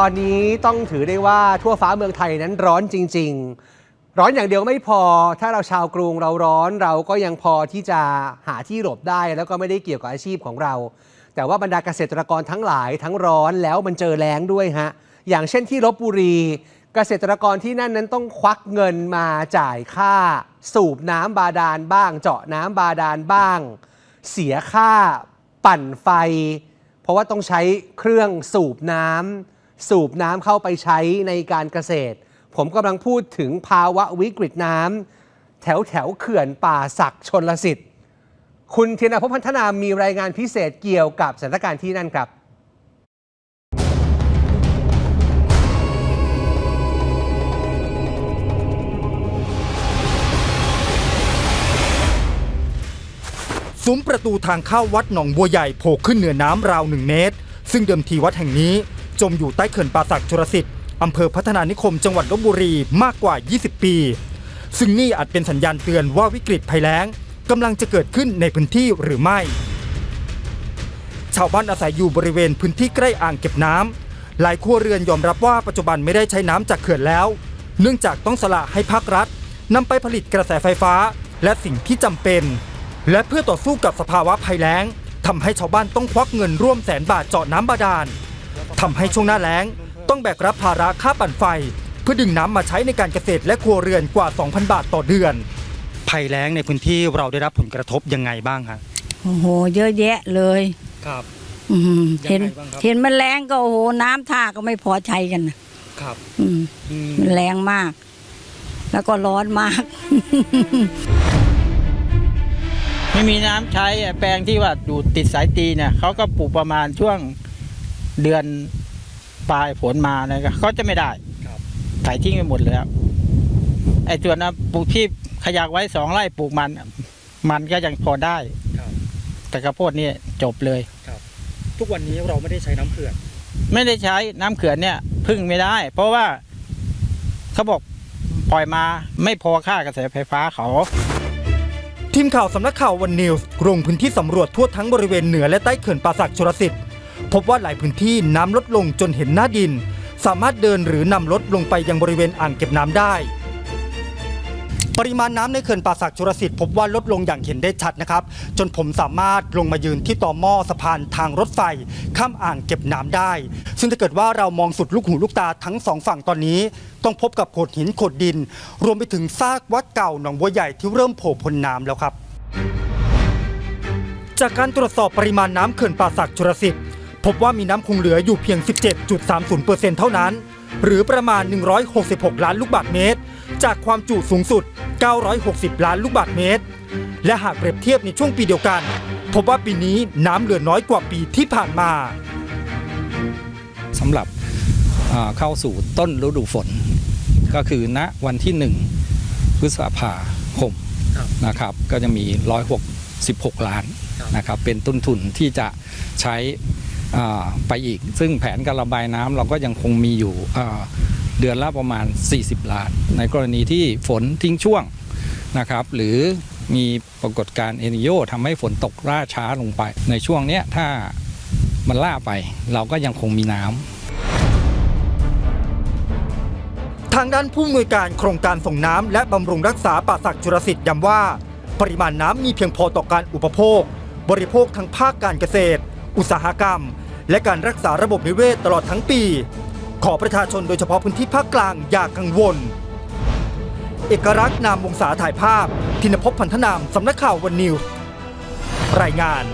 ตอนนี้ต้องถือได้ว่าทั่วฟ้าเมืองไทยนั้นร้อนจริง ๆ ร้อนอย่างเดียวไม่พอ ถ้าเราชาวกรุงเราร้อนเราก็ยังพอที่จะหาที่หลบได้ แล้วก็ไม่ได้เกี่ยวกับอาชีพของเรา แต่ว่าบรรดาเกษตรกรทั้งหลายทั้งร้อนแล้วมันเจอแล้งด้วยฮะ อย่างเช่นที่ลบบุรี เกษตรกรที่นั่นนั้นต้องควักเงินมาจ่ายค่า สูบน้ำบาดาลบ้าง เจาะน้ำบาดาลบ้าง เสียค่าปั่นไฟ เพราะว่าต้องใช้เครื่องสูบน้ำ สูบน้ำเข้าไปใช้ในการเกษตร ผมกำลังพูดถึงภาวะวิกฤตน้ำแถวแถวเขื่อนป่าศักดิ์ชนลสิทธิ์ คุณเทียนภพพันธนามีรายงานพิเศษเกี่ยวกับสถานการณ์ที่นั่นครับซุ้มประตูทางเข้าวัดหนองบัวใหญ่โผล่ขึ้นเหนือน้ำราวหนึ่งเมตร ซึ่งเดิมทีวัดแห่งนี้ จมอยู่ใต้เขื่อนป่าศักดิ์ชลสิทธิ์อำเภอพัฒนานิคมจังหวัดลบบุรีมากกว่า 20 ปี ซึ่งนี่อาจเป็นสัญญาณเตือนว่าวิกฤตภัยแล้งกำลังจะเกิดขึ้นในพื้นที่หรือไม่ ชาวบ้านอาศัยอยู่บริเวณพื้นที่ใกล้อ่างเก็บน้ำหลายครัวเรือนยอมรับว่าปัจจุบันไม่ได้ใช้น้ำจากเขื่อนแล้ว เนื่องจากต้องสละให้ภาครัฐนำไปผลิตกระแสไฟฟ้า และสิ่งที่จำเป็น และเพื่อต่อสู้กับสภาวะภัยแล้งทำให้ชาวบ้านต้องควักเงินร่วมแสนบาทเจาะน้ำบาดาล ทำให้ช่วงหน้าแล้ง ต้องแบกรับภาระค่าปั่นไฟ เพื่อดึงน้ำมาใช้ในการเกษตรและครัวเรือนกว่า 2,000 บาทต่อเดือน ภัยแล้งในพื้นที่เราได้รับผลกระทบยังไงบ้างครับโอ้โห เยอะแยะเลยครับอืมยังไงเห็นบ้างครับเห็นมันแรงก็โอ้โหน้ำท่าก็ไม่พอใช้กันน่ะครับอืมมันแรงมาก แล้วก็ร้อนมาก ไม่มีน้ำใช้อะแปลงที่ว่าอยู่ติดสายตีเนี่ยเขาก็ปลูกประมาณช่วง เดือนปลายฝนมานะครับเขาจะไม่ได้ครับขายทิ้งไปหมดเลยครับไอ้ตัวนั้นปลูกที่ขยากไว้สองไร่ปลูกมัน มันก็ยังพอได้ ครับ แต่กระโพดเนี่ยจบเลย ทุกวันนี้เราไม่ได้ใช้น้ำเขื่อนไม่ได้ใช้น้ำเขื่อนเนี่ยพึ่งไม่ได้ เพราะว่าเขาบอกปล่อยมาไม่พอค่ากระแสไฟฟ้าเขา ทีมข่าวสำนักข่าววันนิวส์ลงพื้นที่สำรวจทั่วทั้งบริเวณเหนือและใต้เขื่อนป่าศักดิ์ชลสิทธิ์ พบว่าหลายพื้นที่น้ำลดลงจนเห็นหน้าดิน สามารถเดินหรือนำรถลงไปยังบริเวณอ่างเก็บน้ำได้ ปริมาณน้ำในเขื่อนป่าศักดิ์ชลสิทธิ์พบว่าลดลงอย่างเห็นได้ชัดนะครับ จนผมสามารถลงมายืนที่ต่อหม้อสะพานทางรถไฟ ข้ามอ่างเก็บน้ำได้ ซึ่งถ้าเกิดว่าเรามองสุดลูกหูลูกตาทั้งสองฝั่งตอนนี้ ต้องพบกับโขดหินโขดดิน รวมไปถึงซากวัดเก่าหนองบัวใหญ่ที่เริ่มโผล่พ้นน้ำแล้วครับจากการตรวจสอบปริมาณน้ำเขื่อนป่าศักดิ์ชลสิทธิ์ พบว่ามีน้ำคงเหลืออยู่เพียง 17.30%เท่านั้น หรือประมาณ 166 ล้านลูกบาศก์เมตร จากความจุสูงสุด 960 ล้านลูกบาศก์เมตร และหากเปรียบเทียบในช่วงปีเดียวกัน พบว่าปีนี้น้ำเหลือน้อยกว่าปีที่ผ่านมาสำหรับอ่าเข้าสู่ต้นฤดูฝน ก็คือณวันที่ 1 พฤษภาคมครับนะครับก็จะมี 166 ล้านครับนะครับเป็นต้นทุนที่จะใช้อ่า ไปอีก ซึ่งแผนการระบายน้ำเราก็ยังคงมีอยู่เดือนละประมาณ 40 ล้าน ในกรณีที่ฝนทิ้งช่วงนะครับหรือมีปรากฏการณ์เอนิโยทำให้ฝนตกล่าช้าลงไป ในช่วงเนี้ยถ้ามันล่าไปเราก็ยังคงมีน้ำทางด้านผู้อำนวยการโครงการส่งน้ำและบำรุงรักษาป่าศักดิ์จุรสิทธิ์ย้ำว่า ปริมาณน้ำมีเพียงพอต่อการอุปโภค บริโภคทั้งภาคการเกษตร อุตสาหกรรม และการรักษาระบบนิเวศตลอดทั้งปี ขอประชาชนโดยเฉพาะพื้นที่ภาคกลางอย่ากังวล เอกรักษ์นามวงศาถ่ายภาพ ทินภพพันธนามสำนักข่าววันนิวส์รายงาน